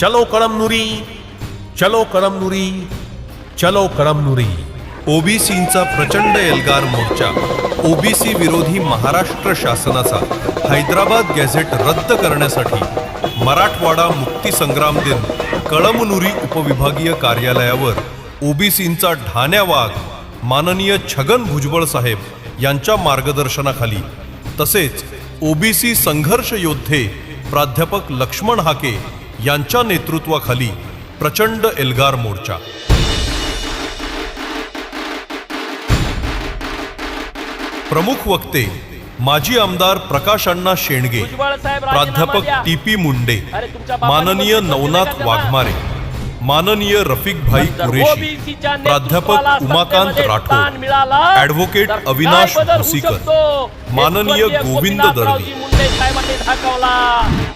चलो कळमनुरी चलो कळमनुरी चलो कळमनुरी ओबीसींचा प्रचंड एल्गार मोर्चा ओबीसी विरोधी महाराष्ट्र शासनाचा हैदराबाद गॅझेट रद्द करण्यासाठी मराठवाडा मुक्ती संग्राम दिन कळमनुरी उपविभागीय कार्यालयावर ओबीसींचा ढाण्या वाघ माननीय छगन भुजबळ साहेब यांच्या मार्गदर्शनाखाली. तसेच ओबीसी संघर्ष योद्धे प्राध्यापक लक्ष्मण हाके यांच्या नेतृत्वाखाली प्रचंड एल्गार मोर्चा प्रमुख वक्ते माजी आमदार प्रकाश अण्णा शेंडगे प्राध्यापक. टी पी मुंडे माननीय नवनाथ वाघमारे माननीय रफिक भाई कुरेशी प्राध्यापक उमाकांत राठोड काय अविनाश भुसीकर, माननीय गोविंद. मुंडे साहेबांनी दाखवला.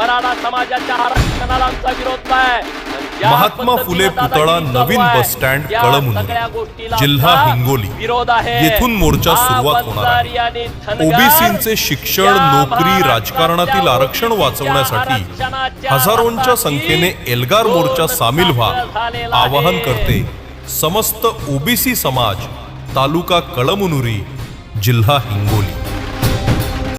मराठा समाजाच्या आरक्षणाला आमचा विरोध नाही महात्मा फुले पुतळा नवीन बस स्टँड कळमनुरी जिल्हा हिंगोली. येथून मोर्चा सुरुवात होणार ओबीसींचे शिक्षण नोकरी राजकारणातील आरक्षण वाचवण्यासाठी हजारोंच्या संख्येने एल्गार मोर्चा सामील व्हा आवाहन. करते समस्त ओबीसी समाज तालुका कळमनुरी जिल्हा हिंगोली.